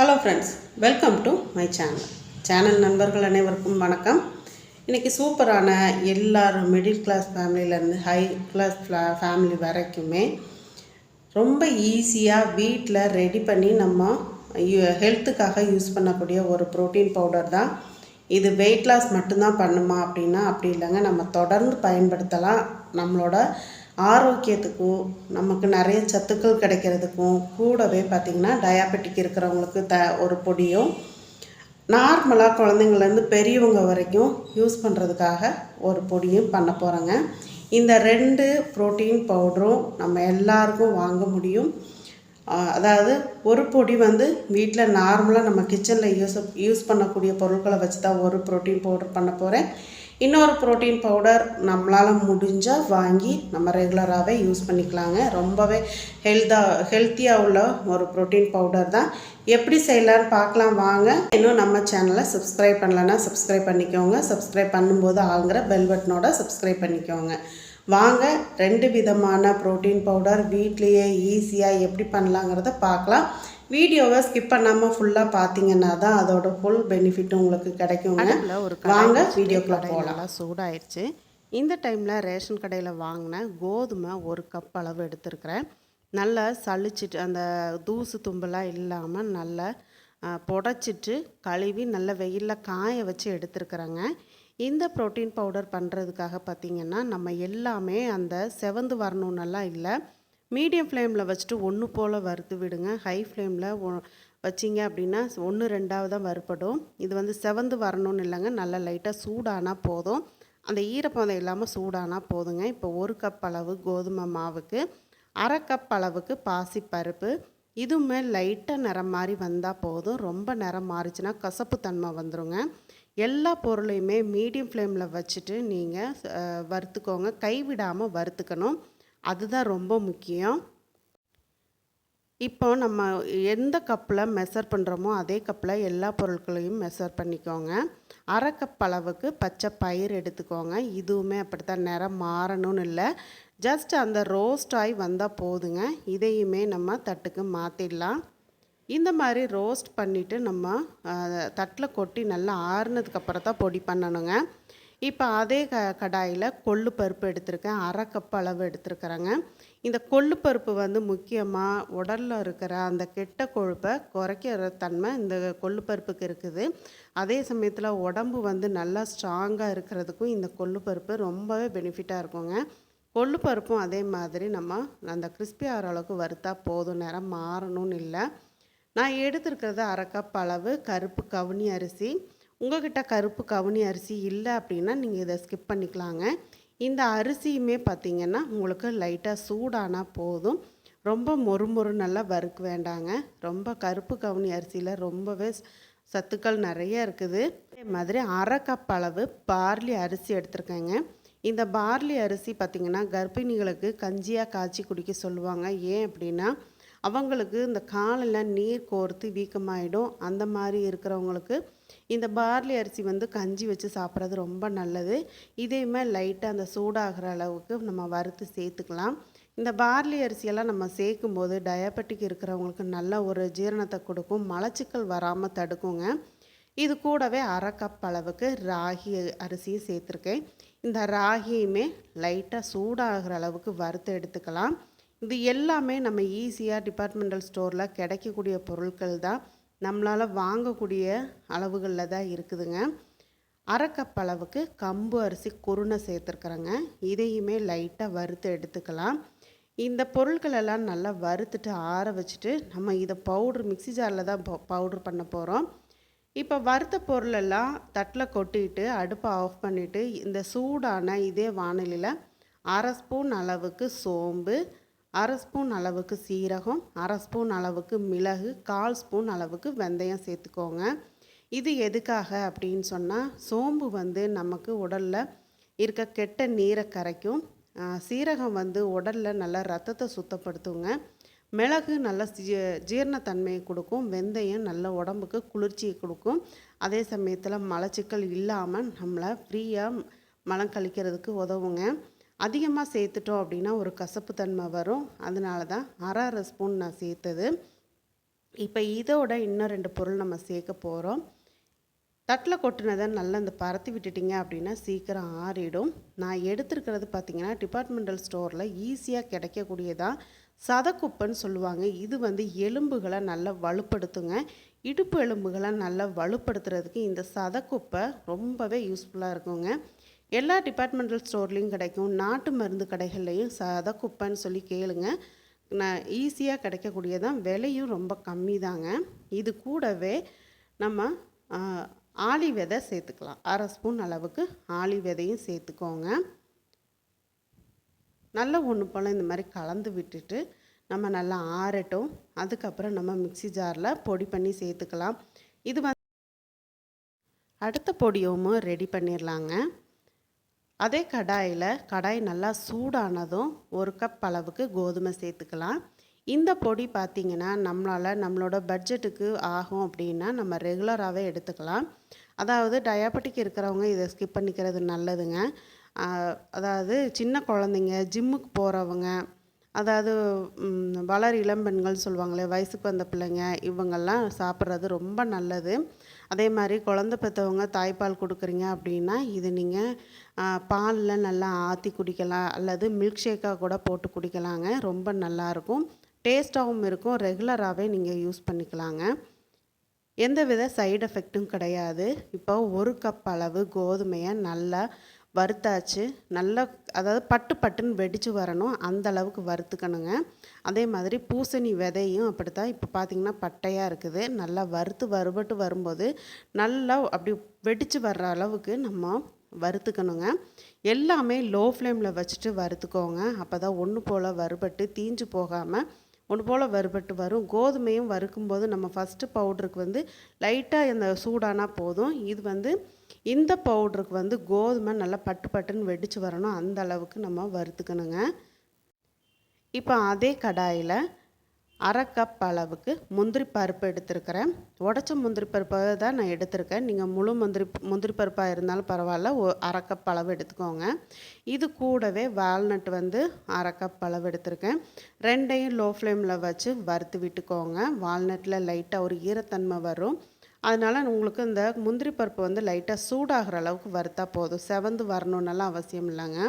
Hello friends welcome to my channel channel நண்பர்கள் அனைவருக்கும் வணக்கம். இன்றைக்கி சூப்பரான எல்லாரும் மிடில் கிளாஸ் ஃபேமிலியிலேருந்து ஹை கிளாஸ் ஃபேமிலி வரைக்குமே ரொம்ப ஈஸியாக வீட்டில் ரெடி பண்ணி நம்ம ஹெல்த்துக்காக யூஸ் பண்ணக்கூடிய ஒரு ப்ரோட்டீன் பவுடர் தான். இது வெயிட் லாஸ் மட்டும்தான் பண்ணுமா அப்படின்னா அப்படி இல்லைங்க. நம்ம தொடர்ந்து பயன்படுத்தலாம். நம்மளோட ஆரோக்கியத்துக்கும் நமக்கு நிறைய சத்துக்கள் கிடைக்கிறதுக்கும் கூடவே பார்த்திங்கன்னா டயாபெட்டிக் இருக்கிறவங்களுக்கு த ஒரு பொடியும் நார்மலாக குழந்தைங்கள்லேருந்து பெரியவங்க வரைக்கும் யூஸ் பண்ணுறதுக்காக ஒரு பொடியும் பண்ண போகிறோங்க இந்த ரெண்டு ப்ரோட்டீன் பவுடரும் நம்ம எல்லாருக்கும் வாங்க முடியும். அதாவது ஒரு பொடி வந்து வீட்டில் நார்மலாக நம்ம கிச்சனில் யூஸ் யூஸ் பண்ணக்கூடிய பொருட்களை வச்சு தான் ஒரு ப்ரோட்டீன் பவுடர் பண்ண போகிறேன் இன்னொரு ப்ரோட்டீன் பவுடர் நம்மளால் முடிஞ்சால் வாங்கி நம்ம ரெகுலராகவே யூஸ் பண்ணிக்கலாங்க. ரொம்பவே ஹெல்த்தாக ஹெல்த்தியாக உள்ள ஒரு ப்ரோட்டீன் பவுடர் தான். எப்படி செய்யலான்னு பார்க்கலாம் வாங்க. இன்னும் நம்ம சேனலை சப்ஸ்கிரைப் பண்ணலன்னா சப்ஸ்கிரைப் பண்ணிக்கோங்க. சப்ஸ்கிரைப் பண்ணும்போது ஆளுங்கிற பெல் பட்டனோட சப்ஸ்கிரைப் பண்ணிக்கோங்க. வாங்க ரெண்டு விதமான ப்ரோட்டீன் பவுடர் வீட்லேயே ஈஸியாக எப்படி பண்ணலாங்கிறத பார்க்கலாம். வீடியோவை ஸ்கிப் பண்ணாமல் ஃபுல்லாக பார்த்தீங்கன்னா தான் அதோட ஃபுல் பெனிஃபிட் உங்களுக்கு கிடைக்குங்க. ஒரு வாங்க வீடியோக்குள்ளே போகலாம் நல்லா சூடாயிருச்சு. இந்த டைமில் ரேஷன் கடையில் வாங்கின கோதுமை ஒரு கப் அளவு எடுத்துருக்கிறேன். நல்லா சளிச்சிட்டு அந்த தூசு தும்பெல்லாம் இல்லாமல் நல்லா புடைச்சிட்டு கழுவி நல்ல வெயிலில் காய வச்சு எடுத்துருக்குறேங்க. இந்த ப்ரோட்டீன் பவுடர் பண்ணுறதுக்காக பார்த்திங்கன்னா நம்ம எல்லாமே அந்த செவந்து வரணுன்னெல்லாம் இல்லை. மீடியம் ஃப்ளேமில் வச்சுட்டு ஒன்று போல் வறுத்து விடுங்க. ஹை ஃப்ளேமில் வச்சிங்க அப்படின்னா ஒன்று ரெண்டாவது தான் வறுப்படும் இது வந்து செவந்து வரணும்னு இல்லைங்க. நல்லா லைட்டாக சூடானா போதும். அந்த ஈரப்பதம் இல்லாமல் சூடானா போதுங்க. இப்போ ஒரு கப் அளவு கோதுமை மாவுக்கு அரை கப் அளவுக்கு பாசிப்பருப்பு இதுவுமே லைட்டாக நிறம் மாதிரி வந்தால் போதும். ரொம்ப நிறம் மாறிச்சுன்னா கசப்பு தன்மை வந்துருங்க. எல்லா பொருளையுமே மீடியம் ஃப்ளேமில் வச்சுட்டு நீங்கள் வறுத்துக்கோங்க. கைவிடாமல் வறுத்துக்கணும். அதுதான் ரொம்ப முக்கியம். இப்போ நம்ம எந்த கப்பில் மெஷர் பண்ணுறோமோ அதே கப்பில் எல்லா பொருட்களையும் மெஷர் பண்ணிக்கோங்க. அரை கப் அளவுக்கு பச்சை பயிர் எடுத்துக்கோங்க. இதுவுமே அப்படித்தான் நிறம் மாறணும்னு இல்லை. ஜஸ்ட் அந்த ரோஸ்ட் ஆகி வந்தால் போதுங்க. இதையுமே நம்ம தட்டுக்கு மாற்றிடலாம் இந்த மாதிரி ரோஸ்ட் பண்ணிவிட்டு நம்ம தட்டில் கொட்டி நல்லா ஆறுனதுக்கப்புறம் தான் பொடி பண்ணணுங்க. இப்போ அதே க கடாயில் கொள்ளு பருப்பு எடுத்திருக்கேன். அரை கப் அளவு எடுத்துருக்குறேங்க. இந்த கொள்ளு பருப்பு வந்து முக்கியமாக உடலில் இருக்கிற அந்த கெட்ட கொழுப்பை குறைக்கிற தன்மை இந்த கொள்ளு பருப்புக்கு இருக்குது. அதே சமயத்தில் உடம்பு வந்து நல்லா ஸ்ட்ராங்காக இருக்கிறதுக்கும் இந்த கொள்ளு பருப்பு ரொம்பவே பெனிஃபிட்டாக இருக்குங்க. கொள்ளு பருப்பும் அதே மாதிரி நம்ம அந்த கிறிஸ்பி ஆகிற அளவுக்கு வறுத்தா போதும். நேரம் மாறணும்னு இல்லை. நான் எடுத்துருக்கிறது அரை கப் அளவு கருப்பு கவுனி அரிசி. உங்கள்கிட்ட கருப்பு கவுனி அரிசி இல்லை அப்படின்னா நீங்கள் இதை ஸ்கிப் பண்ணிக்கலாங்க. இந்த அரிசியுமே பார்த்திங்கன்னா உங்களுக்கு லைட்டாக சூடானா போதும். ரொம்ப மொறு மொறு நல்லா வறுக்க வேண்டாங்க. ரொம்ப கருப்பு கவுனி அரிசியில் ரொம்பவே சத்துக்கள் நிறைய இருக்குது. அதே மாதிரி அரை கப் அளவு பார்லி அரிசி எடுத்திருக்கேங்க. இந்த பார்லி அரிசி பார்த்திங்கன்னா கர்ப்பிணிகளுக்கு கஞ்சியாக காய்ச்சி குடிக்க சொல்லுவாங்க. ஏன் அப்படின்னா அவங்களுக்கு இந்த காலில் நீர் கோர்த்து வீக்கமாயிடும். அந்த மாதிரி இருக்கிறவங்களுக்கு இந்த பார்லி அரிசி வந்து கஞ்சி வச்சு சாப்பிட்றது ரொம்ப நல்லது. இதையுமே லைட்டாக அந்த சூடாகிற அளவுக்கு நம்ம வறுத்து சேர்த்துக்கலாம். இந்த பார்லி அரிசியெல்லாம் நம்ம சேர்க்கும் போது டயபெட்டிக் இருக்கிறவங்களுக்கு நல்ல ஒரு ஜீரணத்தை கொடுக்கும். மலச்சிக்கல் வராமல் தடுக்குங்க. இது கூடவே அரை கப் அளவுக்கு ராகி அரிசியும் சேர்த்துருக்கேன். இந்த ராகியுமே லைட்டாக சூடாகிற அளவுக்கு வறுத்து எடுத்துக்கலாம். இது எல்லாமே நம்ம ஈஸியாக டிபார்ட்மெண்டல் ஸ்டோரில் கிடைக்கக்கூடிய பொருட்கள் தான். நம்மளால் வாங்கக்கூடிய அளவுகளில் தான் இருக்குதுங்க. அரைக்கப் அளவுக்கு கம்பு அரிசி குருணை சேர்த்துருக்குறேங்க. இதையுமே லைட்டாக வறுத்து எடுத்துக்கலாம். இந்த பொருட்களெல்லாம் நல்லா வறுத்துட்டு ஆற வச்சுட்டு நம்ம இதை பவுட்ரு மிக்ஸி ஜாரில் தான் பவுட்ரு பண்ண போகிறோம் இப்போ வறுத்த பொருளெல்லாம் தட்டில் கொட்டிட்டு அடுப்பை ஆஃப் பண்ணிவிட்டு இந்த சூடான இதே வானிலையில் அரை ஸ்பூன் அளவுக்கு சோம்பு அரை ஸ்பூன் அளவுக்கு சீரகம் அரை ஸ்பூன் அளவுக்கு மிளகு கால் ஸ்பூன் அளவுக்கு வெந்தயம் சேர்த்துக்கோங்க. இது எதுக்காக அப்படின்னு சொன்னால் சோம்பு வந்து நமக்கு உடலில் இருக்க கெட்ட நீரை கரைக்கும். சீரகம் வந்து உடலில் நல்லா ரத்தத்தை சுத்தப்படுத்துங்க. மிளகு நல்ல ஜீரணத்தன்மையை கொடுக்கும். வெந்தயம் நல்ல உடம்புக்கு குளிர்ச்சியை கொடுக்கும். அதே சமயத்தில் மலச்சிக்கல் இல்லாமல் நம்மளை ஃப்ரீயாக மலம் கழிக்கிறதுக்கு உதவுங்க. அதிகமாக சேர்த்துட்டோம் அப்படின்னா ஒரு கசப்பு தன்மை வரும். அதனால தான் அரை அரை ஸ்பூன் நான் சேர்த்தது. இப்போ இதோட இன்னும் ரெண்டு பொருள் நம்ம சேர்க்க போகிறோம் தட்டில் கொட்டினதை நல்லா இந்த பரத்தி விட்டுட்டிங்க அப்படின்னா சீக்கிரம் ஆறிடும். நான் எடுத்துருக்கிறது பார்த்திங்கன்னா டிபார்ட்மெண்டல் ஸ்டோரில் ஈஸியாக கிடைக்கக்கூடியதான் சதக்குப்பைன்னு சொல்லுவாங்க. இது வந்து எலும்புகளை நல்லா வலுப்படுத்துங்க. இடுப்பு எலும்புகளை நல்லா வலுப்படுத்துறதுக்கு இந்த சதக்குப்பை ரொம்பவே யூஸ்ஃபுல்லாக இருக்குங்க. எல்லா டிபார்ட்மெண்டல் ஸ்டோர்லேயும் கிடைக்கும். நாட்டு மருந்து கடைகள்லையும் சதக்குப்பைன்னு சொல்லி கேளுங்க. நான் ஈஸியாக கிடைக்கக்கூடியதான். விலையும் ரொம்ப கம்மி தாங்க இது கூடவே நம்ம ஆளி விதை சேர்த்துக்கலாம். அரை ஸ்பூன் அளவுக்கு ஆளி விதையும் சேர்த்துக்கோங்க. நல்லா ஒன்று போல் இந்த மாதிரி கலந்து விட்டுட்டு நம்ம நல்லா ஆறட்டும். அதுக்கப்புறம் நம்ம மிக்ஸி ஜாரில் பொடி பண்ணி சேர்த்துக்கலாம். இது வந்து அடுத்த பொடியும் ரெடி பண்ணிடலாங்க அதே கடாயில் கடாய் நல்லா சூடானதும் ஒரு கப் அளவுக்கு கோதுமை சேர்த்துக்கலாம். இந்த பொடி பார்த்திங்கன்னா நம்மளால் நம்மளோட பட்ஜெட்டுக்கு ஆகும் அப்படின்னா நம்ம ரெகுலராகவே எடுத்துக்கலாம். அதாவது டயாபெட்டிக் இருக்கிறவங்க இதை ஸ்கிப் பண்ணிக்கிறது நல்லதுங்க. அதாவது சின்ன குழந்தைங்க ஜிம்முக்கு போகிறவங்க அதாவது வளர் இளம்பெண்கள் சொல்லுவாங்களே வயசுக்கு வந்த பிள்ளைங்க இவங்கெல்லாம் சாப்பிட்றது ரொம்ப நல்லது. அதே மாதிரி குழந்த பெற்றவங்க தாய்ப்பால் கொடுக்குறீங்க அப்படின்னா இது நீங்கள் பாலில் நல்லா ஆற்றி குடிக்கலாம் அல்லது மில்க் ஷேக்காக கூட போட்டு குடிக்கலாங்க. ரொம்ப நல்லாயிருக்கும் டேஸ்ட்டாகவும் இருக்கும். ரெகுலராகவே நீங்கள் யூஸ் பண்ணிக்கலாங்க. எந்த வித சைடு எஃபெக்ட்டும் கிடையாது. இப்போ ஒரு கப் அளவு கோதுமையை நல்லா வறுத்தாச்சு. நல்லா அதாவது பட்டு பட்டுன்னு வெடித்து வரணும். அந்த அளவுக்கு வறுத்துக்கணுங்க. அதே மாதிரி பூசணி விதையும் அப்படி தான் இப்போ பார்த்தீங்கன்னா பட்டையாக இருக்குது. நல்லா வறுத்து வறுபட்டு வரும்போது நல்லா அப்படி வெடித்து வர்ற அளவுக்கு நம்ம வறுத்துக்கணுங்க. எல்லாமே லோ ஃப்ளேமில் வச்சுட்டு வறுத்துக்கோங்க. அப்போ தான் ஒன்று போல் வறுபட்டு தீஞ்சு போகாமல் ஒன்று போல் வறுபட்டு வரும். கோதுமையும் வறுக்கும்போது நம்ம ஃபஸ்ட்டு பவுடருக்கு வந்து லைட்டாக இந்த சூடானா போதும். இது வந்து இந்த பவுடருக்கு வந்து கோதுமை நல்லா பட்டு பட்டுன்னு வெடித்து வரணும். அந்த அளவுக்கு நம்ம வறுத்துக்கணுங்க. இப்போ அதே கடாயில் அரை கப் அளவுக்கு முந்திரி பருப்பு எடுத்திருக்கிறேன். உடச்ச முந்திரி பருப்பை தான் நான் எடுத்திருக்கேன். நீங்கள் முழு முந்திரி முந்திரி பருப்பாக இருந்தாலும் பரவாயில்ல. ஒ அரை கப் அளவு எடுத்துக்கோங்க. இது கூடவே வால்நட் வந்து அரை கப் அளவு எடுத்திருக்கேன். ரெண்டையும் லோ ஃப்ளேமில் வச்சு வறுத்து விட்டுக்கோங்க. வால்நட்டில் லைட்டாக ஒரு ஈரத்தன்மை வரும். அதனால் உங்களுக்கு இந்த முந்திரி பருப்பு வந்து லைட்டாக சூடாகிற அளவுக்கு வறுத்தா போதும். செவந்து வரணுன்னெல்லாம் அவசியம் இல்லைங்க.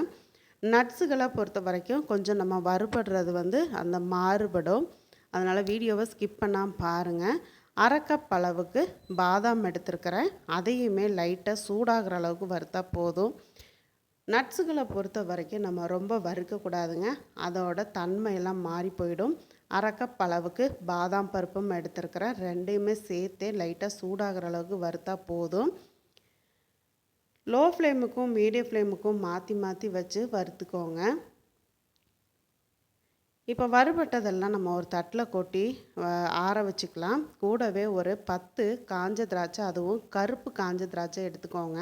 நட்ஸுகளை பொறுத்த வரைக்கும் கொஞ்சம் நம்ம வறுபடுறது வந்து அந்த மாறுபடும். அதனால் வீடியோவை ஸ்கிப் பண்ணாமல் பாருங்கள் அரை கப் அளவுக்கு பாதாம் எடுத்துருக்கிறேன். அதையுமே லைட்டாக சூடாகிற அளவுக்கு வறுத்தா போதும். நட்ஸுகளை பொறுத்த வரைக்கும் நம்ம ரொம்ப வறுக்கக்கூடாதுங்க. அதோட தன்மையெல்லாம் மாறி போயிடும். அரைக்கப்பளவுக்கு அளவுக்கு பாதாம் பருப்பும் எடுத்துருக்கிறேன். ரெண்டையுமே சேர்த்தே லைட்டாக சூடாகிற அளவுக்கு வறுத்தா போதும். லோ ஃப்ளேமுக்கும் மீடியம் ஃப்ளேமுக்கும் மாற்றி மாற்றி வச்சு வறுத்துக்கோங்க. இப்போ வறுபட்டதெல்லாம் நம்ம ஒரு தட்டில் கொட்டி ஆற வச்சுக்கலாம். கூடவே ஒரு பத்து காஞ்ச திராட்சை அதுவும் கருப்பு காஞ்ச திராட்சை எடுத்துக்கோங்க.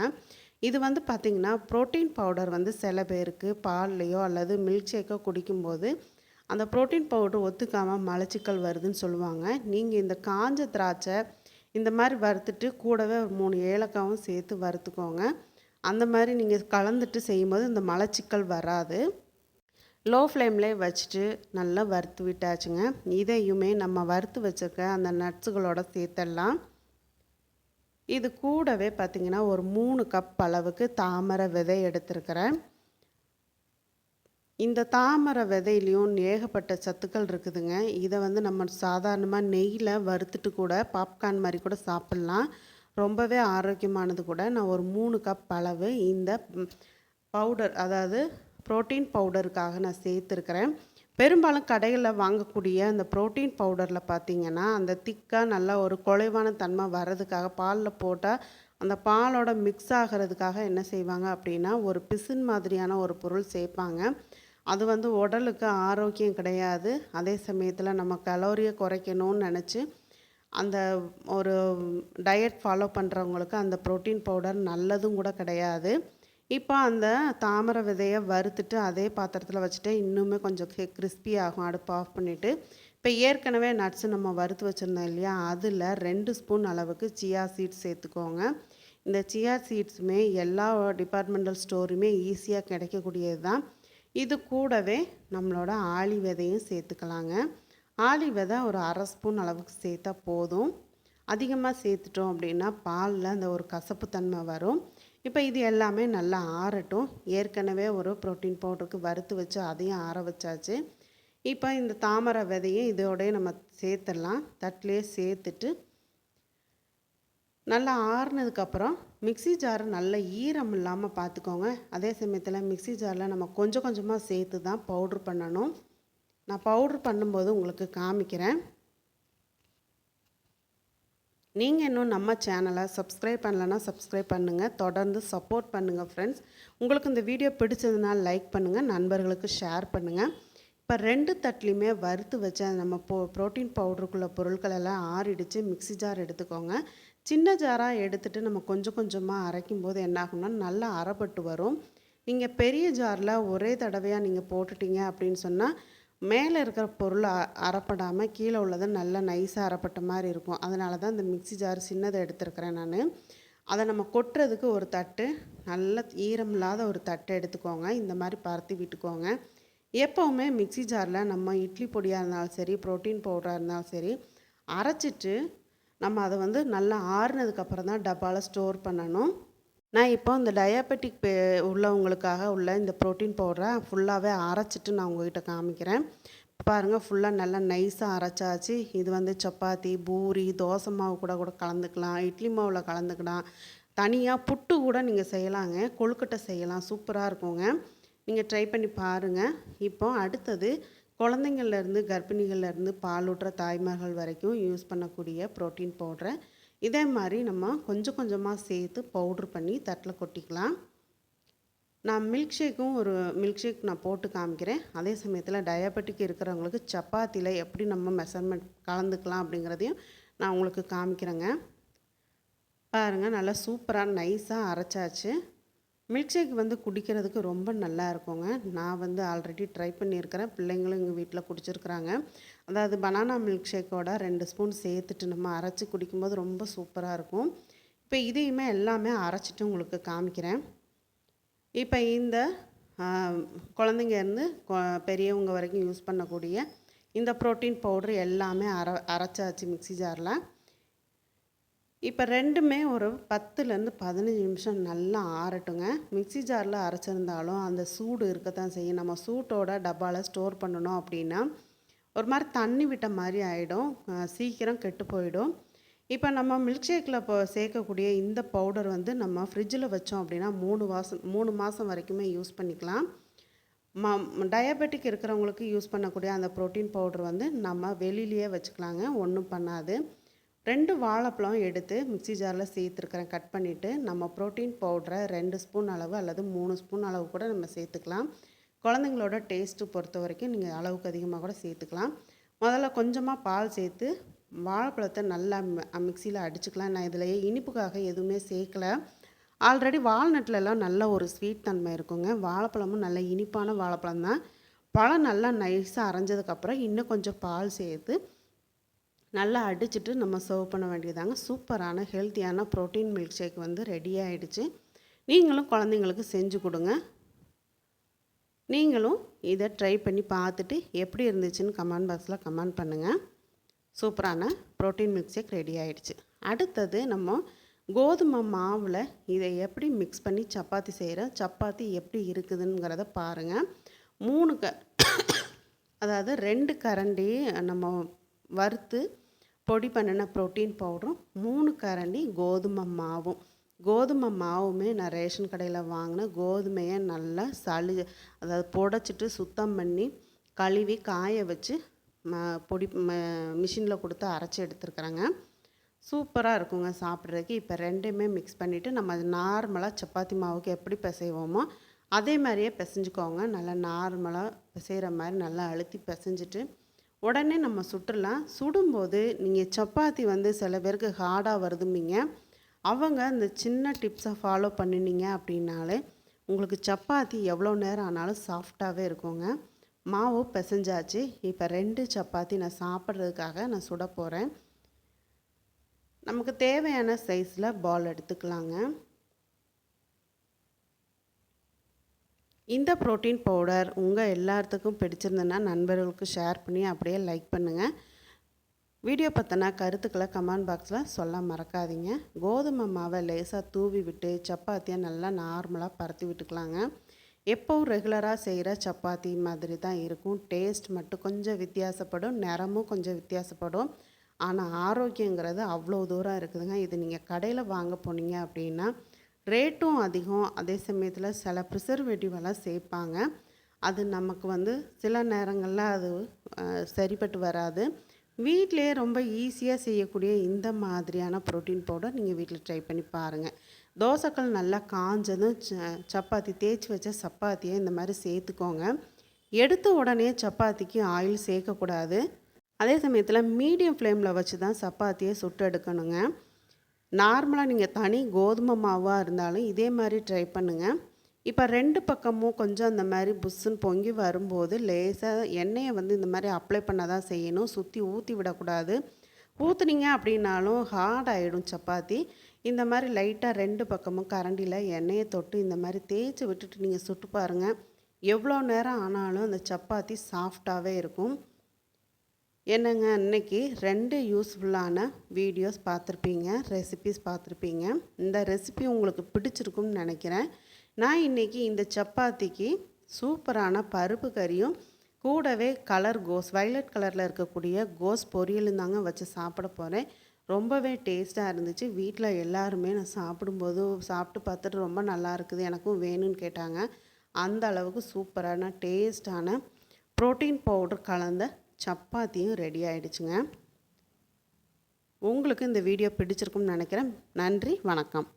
இது வந்து பார்த்திங்கன்னா ப்ரோட்டீன் பவுடர் வந்து சில பேருக்கு பால்லையோ அல்லது மில்க் ஷேக்கோ குடிக்கும்போது அந்த ப்ரோட்டீன் பவுடர் ஒத்துக்காமல் மலச்சிக்கல் வருதுன்னு சொல்லுவாங்க. நீங்கள் இந்த காஞ்ச திராட்சை இந்த மாதிரி வறுத்துட்டு கூடவே ஒரு மூணு ஏலக்காவும் சேர்த்து வறுத்துக்கோங்க. அந்த மாதிரி நீங்கள் கலந்துட்டு செய்யும்போது இந்த மலச்சிக்கல் வராது. லோ ஃப்ளேம்லேயே வச்சுட்டு நல்லா வறுத்து விட்டாச்சுங்க. இதையுமே நம்ம வறுத்து வச்சுருக்க அந்த நட்ஸுகளோட சேர்த்துடலாம் இது கூடவே பார்த்திங்கன்னா ஒரு மூணு கப் அளவுக்கு தாமரை விதை எடுத்துருக்கிறேன். இந்த தாமரை விதையிலையும் ஏகப்பட்ட சத்துக்கள் இருக்குதுங்க. இதை வந்து நம்ம சாதாரணமாக நெய்யில் வறுத்துட்டு கூட பாப்கார்ன் மாதிரி கூட சாப்பிட்லாம். ரொம்பவே ஆரோக்கியமானது கூட. நான் ஒரு மூணு கப் அளவு இந்த பவுடர் அதாவது புரோட்டீன் பவுடருக்காக நான் சேர்த்துருக்கிறேன். பெரும்பாலும் கடைகளில் வாங்கக்கூடிய அந்த புரோட்டீன் பவுடரில் பார்த்தீங்கன்னா அந்த திக்காக நல்லா ஒரு குலைவான தன்மை வர்றதுக்காக பாலில் போட்டால் அந்த பாலோட மிக்ஸ் ஆகிறதுக்காக என்ன செய்வாங்க அப்படின்னா ஒரு பிசின் மாதிரியான ஒரு பொருள் சேர்ப்பாங்க. அது வந்து உடலுக்கு ஆரோக்கியம் கிடையாது. அதே சமயத்தில் நம்ம கலோரியை குறைக்கணும்னு நினச்சி அந்த ஒரு டயட் ஃபாலோ பண்ணுறவங்களுக்கு அந்த புரோட்டீன் பவுடர் நல்லதும் கூட கிடையாது. இப்போ அந்த தாமரை விதையை வறுத்துட்டு அதே பாத்திரத்தில் வச்சுட்டு இன்னுமே கொஞ்சம் கிறிஸ்பி ஆகும். அடுப்பு ஆஃப் பண்ணிவிட்டு இப்போ ஏற்கனவே நட்ஸு நம்ம வறுத்து வச்சுருந்தோம் இல்லையா? அதில் ரெண்டு ஸ்பூன் அளவுக்கு சியா சீட்ஸ் சேர்த்துக்கோங்க. இந்த சியா சீட்ஸுமே எல்லா டிபார்ட்மெண்டல் ஸ்டோருமே ஈஸியாக கிடைக்கக்கூடியது தான் இது கூடவே நம்மளோட ஆளி விதையும் சேர்த்துக்கலாங்க. ஆளி விதை ஒரு அரை ஸ்பூன் அளவுக்கு சேர்த்தா போதும். அதிகமாக சேர்த்துட்டோம் அப்படின்னா பாலில் அந்த ஒரு கசப்பு தன்மை வரும். இப்போ இது எல்லாமே நல்லா ஆறட்டும். ஏற்கனவே ஒரு ப்ரோட்டீன் பவுடருக்கு வறுத்து வச்சு அதையும் ஆற வச்சாச்சு. இப்போ இந்த தாமரை விதையும் இதோடய நம்ம சேர்த்துடலாம். தட்டிலே சேர்த்துட்டு நல்லா ஆறுனதுக்கப்புறம் மிக்ஸி ஜார் நல்ல ஈரம் இல்லாமல் பார்த்துக்கோங்க. அதே சமயத்தில் மிக்ஸி ஜாரில் நம்ம கொஞ்சம் கொஞ்சமாக சேர்த்து தான் பவுட்ரு பண்ணணும். நான் பவுட்ரு பண்ணும்போது உங்களுக்கு காமிக்கிறேன். நீங்கள் இன்னும் நம்ம சேனலை சப்ஸ்கிரைப் பண்ணலன்னா சப்ஸ்கிரைப் பண்ணுங்கள் தொடர்ந்து சப்போர்ட் பண்ணுங்கள் ஃப்ரெண்ட்ஸ். உங்களுக்கு இந்த வீடியோ பிடிச்சதுன்னா லைக் பண்ணுங்கள் நண்பர்களுக்கு ஷேர் பண்ணுங்கள் இப்போ ரெண்டு தட்லேயுமே வறுத்து வச்ச நம்ம போ ப்ரோட்டீன் பவுடருக்குள்ள பொருட்கள் எல்லாம் ஆறிடுச்சு. மிக்ஸி ஜார் எடுத்துக்கோங்க. சின்ன ஜாராக எடுத்துகிட்டு நம்ம கொஞ்சம் கொஞ்சமாக அரைக்கும் போது என்னாகும்னா நல்லா அரைப்பட்டு வரும். நீங்கள் பெரிய ஜாரில் ஒரே தடவையாக நீங்கள் போட்டுட்டீங்க அப்படின்னு சொன்னால் மேலே இருக்கிற பொருள் அ- அரைப்படாமல் கீழே உள்ளது நல்லா நைஸாக அரைப்பட்ட மாதிரி இருக்கும். அதனால தான் இந்த மிக்ஸி ஜார் சின்னதை எடுத்துருக்கிறேன் நான். அதை நம்ம கொட்டுறதுக்கு ஒரு தட்டு நல்ல ஈரம் இல்லாத ஒரு தட்டு எடுத்துக்கோங்க. இந்த மாதிரி பருத்தி விட்டுக்கோங்க. எப்போவுமே மிக்ஸி ஜாரில் நம்ம இட்லி பொடியாக இருந்தாலும் சரி ப்ரோட்டீன் பவுடராக இருந்தாலும் சரி அரைச்சிட்டு நம்ம அதை வந்து நல்லா ஆறுனதுக்கப்புறம் தான் டப்பாவில் ஸ்டோர் பண்ணணும். நான் இப்போ இந்த டயாபெட்டிக் பே உள்ளவங்களுக்காக உள்ள இந்த ப்ரோட்டீன் பவுடரை ஃபுல்லாகவே அரைச்சிட்டு நான் உங்ககிட்ட காமிக்கிறேன். பாருங்கள் ஃபுல்லாக நல்லா நைஸாக அரைச்சாச்சு. இது வந்து சப்பாத்தி பூரி தோசை மாவு கூட கூட கலந்துக்கலாம். இட்லி மாவில் கலந்துக்கலாம். தனியாக புட்டு கூட நீங்கள் செய்யலாங்க. கொழுக்கட்டை செய்யலாம். சூப்பராக இருக்குங்க. நீங்கள் ட்ரை பண்ணி பாருங்கள் இப்போ அடுத்தது குழந்தைங்கள்லேருந்து கர்ப்பிணிகள்லேருந்து பாலூட்டுற தாய்மார்கள் வரைக்கும் யூஸ் பண்ணக்கூடிய ப்ரோட்டீன் பவுட்ரை இதே மாதிரி நம்ம கொஞ்சம் கொஞ்சமாக சேர்த்து பவுட்ரு பண்ணி தட்டில் கொட்டிக்கலாம். நான் மில்க் ஷேக்கும் ஒரு மில்க் ஷேக் நான் போட்டு காமிக்கிறேன். அதே சமயத்தில் டயபெட்டிக் இருக்கிறவங்களுக்கு சப்பாத்தியில் எப்படி நம்ம மெஷர்மெண்ட் கலந்துக்கலாம் அப்படிங்கிறதையும் நான் உங்களுக்கு காமிக்கிறேங்க. பாருங்கள் நல்லா சூப்பராக நைஸாக அரைச்சாச்சு. மில்க் ஷேக் வந்து குடிக்கிறதுக்கு ரொம்ப நல்லா இருக்குங்க. நான் வந்து ஆல்ரெடி ட்ரை பண்ணியிருக்கிறேன். பிள்ளைங்களும் எங்கள் வீட்டில் குடிச்சிருக்கிறாங்க. அதாவது பனானா மில்க் ஷேக்கோட ரெண்டு ஸ்பூன் சேர்த்துட்டு நம்ம அரைச்சி குடிக்கும்போது ரொம்ப சூப்பராக இருக்கும். இப்போ இதையுமே எல்லாமே அரைச்சிட்டு உங்களுக்கு காமிக்கிறேன். இப்போ இந்த குழந்தைங்க இருந்து கொ- பெரியவங்க வரைக்கும் யூஸ் பண்ணக்கூடிய இந்த ப்ரோட்டீன் பவுட்ரு எல்லாமே அரை அரைச்சாச்சு மிக்ஸி ஜாரில் இப்போ ரெண்டுமே ஒரு பத்துலேருந்து பதினஞ்சு நிமிஷம் நல்லா ஆறட்டுங்க. மிக்ஸி ஜாரில் அரைச்சிருந்தாலும் அந்த சூடு இருக்கத்தான் செய்யும். நம்ம சூட்டோட டப்பாவில் ஸ்டோர் பண்ணணும் அப்படின்னா ஒரு மாதிரி தண்ணி விட்ட மாதிரி ஆகிடும் சீக்கிரம் கெட்டு போயிடும். இப்போ நம்ம மில்க் ஷேக்கில் இப்போ சேர்க்கக்கூடிய இந்த பவுடர் வந்து நம்ம ஃப்ரிட்ஜில் வச்சோம் அப்படின்னா மூணு மாதம் மூணு மாதம் வரைக்குமே யூஸ் பண்ணிக்கலாம். ம டயபெட்டிக் இருக்கிறவங்களுக்கு யூஸ் பண்ணக்கூடிய அந்த ப்ரோட்டீன் பவுடர் வந்து நம்ம வெளியிலேயே வச்சுக்கலாங்க. ஒன்றும் பண்ணாது. ரெண்டு வாழைப்பழம் எடுத்து மிக்ஸி ஜாரில் சேர்த்துருக்குறேன். கட் பண்ணிவிட்டு நம்ம ப்ரோட்டீன் பவுடரை ரெண்டு ஸ்பூன் அளவு அல்லது மூணு ஸ்பூன் அளவு கூட நம்ம சேர்த்துக்கலாம். குழந்தைங்களோட டேஸ்ட்டு பொறுத்த வரைக்கும் நீங்கள் அளவுக்கு அதிகமாக கூட சேர்த்துக்கலாம். முதல்ல கொஞ்சமாக பால் சேர்த்து வாழைப்பழத்தை நல்லா மிக்சியில் அடிச்சுக்கலாம். நான் இதில் இனிப்புக்காக எதுவுமே சேர்க்கல. ஆல்ரெடி வால்நட்லலாம் நல்ல ஒரு ஸ்வீட் தன்மை இருக்குங்க. வாழைப்பழமும் நல்ல இனிப்பான வாழைப்பழம் தான் பழம் நல்லா நைஸாக அரைஞ்சதுக்கப்புறம் இன்னும் கொஞ்சம் பால் சேர்த்து நல்லா அடிச்சிட்டு நம்ம சர்வ் பண்ண வேண்டியதாங்க. சூப்பரான ஹெல்த்தியான ப்ரோட்டீன் மில்க் ஷேக் வந்து ரெடி ஆகிடுச்சு நீங்களும் குழந்தைங்களுக்கு செஞ்சு கொடுங்க. நீங்களும் இதை ட்ரை பண்ணி பார்த்துட்டு எப்படி இருந்துச்சுன்னு கமெண்ட் பாக்ஸில் கமெண்ட் பண்ணுங்கள் சூப்பரான ப்ரோட்டீன் மில்க் ஷேக் ரெடி ஆகிடுச்சு அடுத்தது நம்ம கோதுமை மாவில் இதை எப்படி மிக்ஸ் பண்ணி சப்பாத்தி செய்கிறோம் சப்பாத்தி எப்படி இருக்குதுங்கிறத பாருங்கள் மூணு க அதாவது ரெண்டு கரண்டி நம்ம வறுத்து பொடி பண்ணின ப்ரோட்டீன் பவுடரும் மூணு கரண்டி கோதுமை மாவும். கோதுமை மாவுமே நான் ரேஷன் கடையில் வாங்கின கோதுமையை நல்லா சளி அதாவது புடச்சிட்டு சுத்தம் பண்ணி கழுவி காய வச்சு ம பொடி ம மிஷினில் கொடுத்து அரைச்சி எடுத்துருக்குறேங்க. சூப்பராக இருக்குங்க சாப்பிட்றதுக்கு. இப்போ ரெண்டுமே மிக்ஸ் பண்ணிவிட்டு நம்ம நார்மலாக சப்பாத்தி மாவுக்கு எப்படி பிசைவோமோ அதே மாதிரியே பிசைஞ்சுக்கோங்க. நல்லா நார்மலாக பிசைகிற மாதிரி நல்லா அழுத்தி பிசைஞ்சிட்டு உடனே நம்ம சுட்டுடலாம் சுடும்போது நீங்கள் சப்பாத்தி வந்து சில பேருக்கு ஹார்டாக வருதும்பிங்க. அவங்க இந்த சின்ன டிப்ஸை ஃபாலோ பண்ணினீங்க அப்படின்னாலே உங்களுக்கு சப்பாத்தி எவ்வளோ நேரம் ஆனாலும் சாஃப்டாகவே இருக்குங்க. மாவு பிசைஞ்சாச்சு. இப்போ ரெண்டு சப்பாத்தி நான் சாப்பிட்றதுக்காக நான் சுட போகிறேன் நமக்கு தேவையான சைஸில் பால் எடுத்துக்கலாங்க. இந்த ப்ரோட்டீன் பவுடர் உங்கள் எல்லாத்துக்கும் பிடிச்சிருந்ததுன்னா நண்பர்களுக்கு ஷேர் பண்ணி அப்படியே லைக் பண்ணுங்கள் வீடியோ பற்றின கருத்துக்களை கமெண்ட் பாக்ஸில் சொல்ல மறக்காதீங்க. கோதுமை மாவை லேசாக தூவி விட்டு சப்பாத்தியை நல்லா நார்மலாக பரத்தி விட்டுக்கலாங்க. எப்போவும் ரெகுலராக செய்கிற சப்பாத்தி மாதிரி தான் இருக்கும். டேஸ்ட் மட்டும் கொஞ்சம் வித்தியாசப்படும் நிறமும் கொஞ்சம் வித்தியாசப்படும். ஆனால் ஆரோக்கியங்கிறது அவ்வளோ தூரம் இருக்குதுங்க. இது நீங்கள் கடையில் வாங்க போனீங்க அப்படின்னா ரேட்டும் அதிகம். அதே சமயத்தில் சில ப்ரிசர்வேட்டிவ் எல்லாம் சேர்ப்பாங்க அது நமக்கு வந்து சில நேரங்களில் அது சரிப்பட்டு வராது. வீட்டிலேயே ரொம்ப ஈஸியாக செய்யக்கூடிய இந்த மாதிரியான ப்ரோட்டீன் பவுடர் நீங்கள் வீட்டில் ட்ரை பண்ணி பாருங்கள் தோசைக்கல் நல்லா காஞ்சதும் ச- சப்பாத்தி தேய்ச்சி வச்ச சப்பாத்தியை இந்த மாதிரி சேர்த்துக்கோங்க. எடுத்த உடனே சப்பாத்திக்கு ஆயில் சேர்க்கக்கூடாது. அதே சமயத்தில் மீடியம் ஃப்ளேமில் வச்சு தான் சப்பாத்தியை சுட்டு எடுக்கணுங்க. நார்மலாக நீங்கள் தனி கோதுமை மாவாக இருந்தாலும் இதே மாதிரி ட்ரை பண்ணுங்கள் இப்போ ரெண்டு பக்கமும் கொஞ்சம் அந்த மாதிரி புஷ்ஷுன்னு பொங்கி வரும்போது லேசாக எண்ணெயை வந்து இந்த மாதிரி அப்ளை பண்ண தான் செய்யணும். சுற்றி ஊற்றி விடக்கூடாது. ஊற்றுனீங்க அப்படின்னாலும் ஹார்ட் ஆகிடும் சப்பாத்தி. இந்த மாதிரி லைட்டாக ரெண்டு பக்கமும் கரண்டியில் எண்ணெயை தொட்டு இந்த மாதிரி தேய்ச்சி விட்டுட்டு நீங்கள் சுட்டு பாருங்கள் எவ்வளோ நேரம் ஆனாலும் அந்த சப்பாத்தி சாஃப்டாகவே இருக்கும். என்னங்க இன்னைக்கு ரெண்டு யூஸ்ஃபுல்லான வீடியோஸ் பார்த்துருப்பீங்க ரெசிபிஸ் பார்த்துருப்பீங்க. இந்த ரெசிபி உங்களுக்கு பிடிச்சிருக்கும்னு நினைக்கிறேன். நான் இன்னைக்கு இந்த சப்பாத்திக்கு சூப்பரான பருப்பு கறியும் கூடவே கலர் கோஸ் வைலட் கலரில் இருக்கக்கூடிய கோஸ் பொரியலும் தாங்க வச்சு சாப்பிட போகிறேன் ரொம்பவே டேஸ்ட்டாக இருந்துச்சு. வீட்டில் எல்லாருமே நான் சாப்பிடும்போது சாப்பிட்டு பார்த்துட்டு ரொம்ப நல்லா இருக்குது எனக்கும் வேணும்னு கேட்டாங்க. அந்த அளவுக்கு சூப்பரான டேஸ்டான புரோட்டீன் பவுடர் கலந்த சப்பாத்தியும் ரெடி ஆயிடுச்சுங்க. உங்களுக்கு இந்த வீடியோ பிடிச்சிருக்கும்னு நினைக்கிறேன். நன்றி வணக்கம்.